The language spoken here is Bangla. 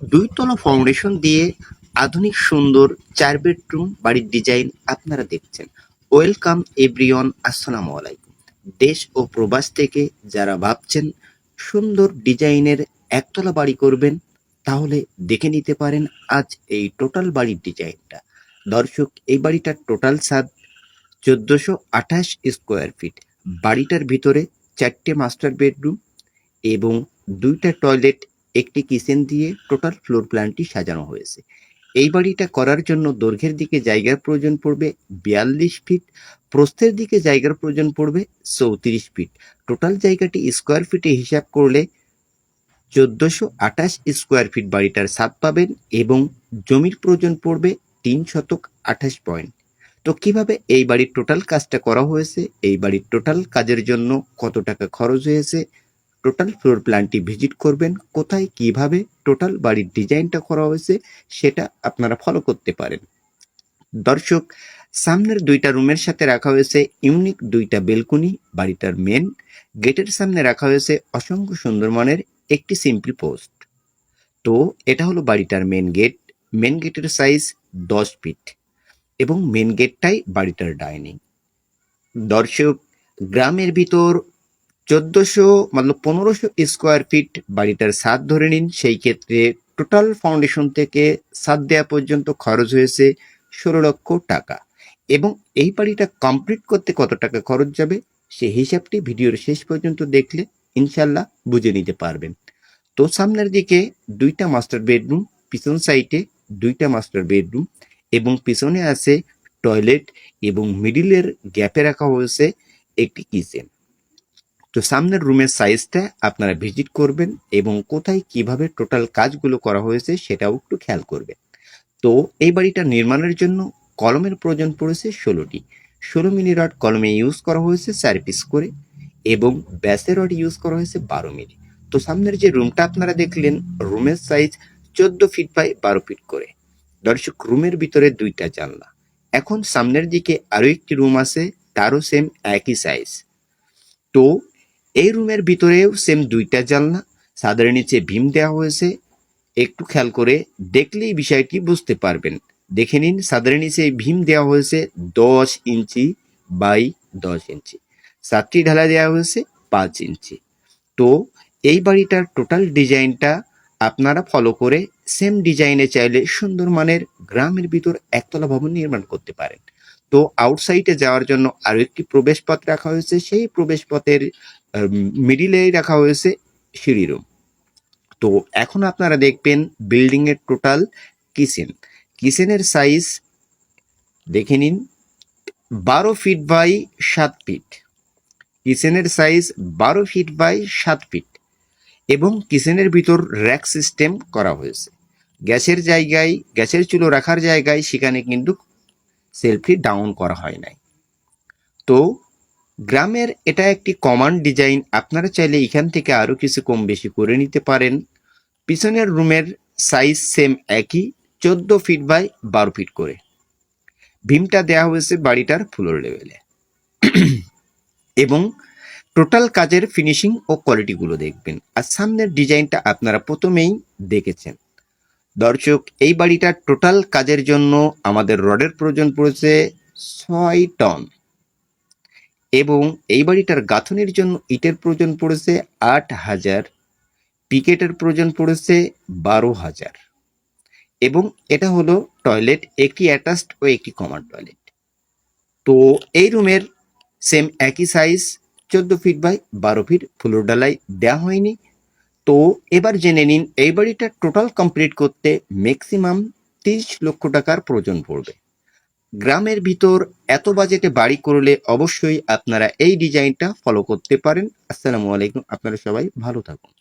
দুইতলা ফাউন্ডেশন দিয়ে আধুনিক সুন্দর চার বেডরুম বাড়ির ডিজাইন আপনারা দেখছেন। ওয়েলকাম এভরিওয়ান আসসালামু আলাইকুম। দেশ ও প্রবাস থেকে যারা ভাবছেন সুন্দর ডিজাইনের একতলা বাড়ি করবেন, তাহলে দেখে নিতে পারেন আজ এই টোটাল বাড়ির ডিজাইনটা। দর্শক, এই বাড়িটার টোটাল সাদ চোদ্দশো আঠাশ স্কোয়ার ফিট বাড়িটার ভিতরে চারটে মাস্টার বেডরুম এবং দুইটা টয়লেট একটি কিচেন দিয়ে টোটাল ফ্লোর প্ল্যানটি সাজানো হয়েছে। এই বাড়িটা করার জন্য দৈর্ঘ্যের দিকে জায়গার প্রয়োজন পড়বে বিয়াল্লিশ ফিট, প্রস্থের দিকে জায়গার প্রয়োজন পড়বে চৌত্রিশ ফিট। টোটাল জায়গাটি স্কোয়ার ফিটে হিসাব করলে চোদ্দশো আঠাশ স্কোয়ার ফিট বাড়িটার ছাদ পাবেন এবং জমির প্রয়োজন পড়বে তিন শতক আঠাশ পয়েন্ট। তো কীভাবে এই বাড়ির টোটাল কাজটা করা হয়েছে? এই বাড়ির টোটাল কাজের জন্য কত টাকা খরচ হয়েছে? টোটাল ফ্লোর প্ল্যানটি ভিজিট করবেন, কোথায়, কীভাবে, টোটাল বাড়ির ডিজাইনটা করা হয়েছে সেটা আপনারা ফলো করতে পারেন। দর্শক, সামনের দুইটা রুমের সাথে রাখা হয়েছে ইউনিক দুইটা বেলকনি, বাড়িটার মেন গেটের সামনে রাখা হয়েছে অসংখ্য সুন্দর মানের একটি সিম্পল পোস্ট তো, এটা হলো বাড়িটার মেন গেট মেন গেটের সাইজ দশ ফিট এবং মেন গেটটাই বাড়িটার ডাইনিং দর্শক, গ্রামের ভিতর চোদ্দশো মানে পনেরোশো স্কোয়ার ফিট বাড়িটার ছাদ ধরে নিন। সেই ক্ষেত্রে টোটাল ফাউন্ডেশন থেকে ছাদ দেওয়া পর্যন্ত খরচ হয়েছে ষোলো লক্ষ টাকা। এবং এই বাড়িটা কমপ্লিট করতে কত টাকা খরচ যাবে সেই হিসাবটি ভিডিওর শেষ পর্যন্ত দেখলে ইনশাল্লাহ বুঝে নিতে পারবেন। তো সামনের দিকে দুইটা মাস্টার বেডরুম পিছন সাইডে দুইটা মাস্টার বেডরুম এবং পিছনে আছে টয়লেট এবং মিডিলের গ্যাপে রাখা হয়েছে একটি কিচেন তো সামনের রুমের সাইজটা আপনারা ভিজিট করবেন এবং কোথায় কীভাবে টোটাল কাজগুলো করা হয়েছে সেটাও একটু খেয়াল করবেন। তো এই বাড়িটা নির্মাণের জন্য কলমের প্রয়োজন পড়েছে ষোলোটি। ষোলো মিলি রড কলমে ইউজ করা হয়েছে চার পিস করে এবং ব্যাসের রড ইউজ করা হয়েছে বারো মিলি। তো সামনের যে রুমটা আপনারা দেখলেন রুমের সাইজ চোদ্দ ফিট বাই বারো ফিট করে। দর্শক রুমের ভিতরে দুইটা জানলা। এখন সামনের দিকে আরও একটি রুম আছে, তারও সেম একই সাইজ তো এই রুমের ভিতরেও সেম দুইটা জানলা ছাদের নিচে ভীম দেওয়া হয়েছে। একটু খেয়াল করে দেখলেই বিষয়টি বুঝতে পারবেন। দেখে নিন ছাদের নিচে ভীম দেওয়া হয়েছে দশ ইঞ্চি বাই দশ ইঞ্চি। সাতটি ঢালা দেওয়া হয়েছে পাঁচ ইঞ্চি। তো এই বাড়িটার টোটাল ডিজাইনটা আপনারা ফলো করে সেম ডিজাইনে চাইলে সুন্দর মানের গ্রামের ভিতর একতলা ভবন নির্মাণ করতে পারেন। তো আউটসাইডে যাওয়ার জন্য আরও একটি প্রবেশপথ রাখা হয়েছে। সেই প্রবেশ পথের মিডিলে রাখা হয়েছে সিঁড়ি রুম তো এখন আপনারা দেখবেন বিল্ডিং এর টোটাল কিচেন কিচেনের সাইজ দেখে নিন, বারো ফিট বাই সাত ফিট কিচেনের সাইজ বারো ফিট বাই সাত ফিট এবং কিচেনের ভিতর র্যাক সিস্টেম করা হয়েছে। গ্যাসের জায়গায়, গ্যাসের চুলো রাখার জায়গায় সেখানে কিন্তু সেলফি ডাউন করা হয় নাই। তো গ্রামের এটা একটি কমান ডিজাইন আপনারা চাইলে এখান থেকে আরও কিছু কম বেশি করে নিতে পারেন। পিছনের রুমের সাইজ সেম একই, চোদ্দ ফিট বাই বারো ফিট করে। ভীমটা দেওয়া হয়েছে বাড়িটার ফ্লোর লেভেলে এবং টোটাল কাজের ফিনিশিং ও কোয়ালিটিগুলো দেখবেন। আর সামনের ডিজাইনটা আপনারা প্রথমেই দেখেছেন। দর্শক, এই বাড়িটার টোটাল কাজের জন্য আমাদের রডের প্রয়োজন পড়েছে ছয় টন এবং এই বাড়িটার গাঁথনির জন্য ইটের প্রয়োজন পড়েছে আট হাজার, পিকেটের প্রয়োজন পড়েছে বারো হাজার। এবং এটা হলো টয়লেট, একটি অ্যাটাচড ও একটি কমন টয়লেট। তো এই রুমের সেম একই সাইজ, চোদ্দ ফিট বাই বারো ফিট, ফ্লোর ডালাই দেওয়া হয়নি। তো এবার জেনে নিন, এই বাড়িটা টোটাল কমপ্লিট করতে ম্যাক্সিমাম তিরিশ লক্ষ টাকার প্রয়োজন পড়বে। গ্রামের ভিতর এত বাজেটে বাড়ি করলে অবশ্যই আপনারা এই ডিজাইনটা ফলো করতে পারেন। আসসালামু আলাইকুম, আপনারা সবাই ভালো থাকুন।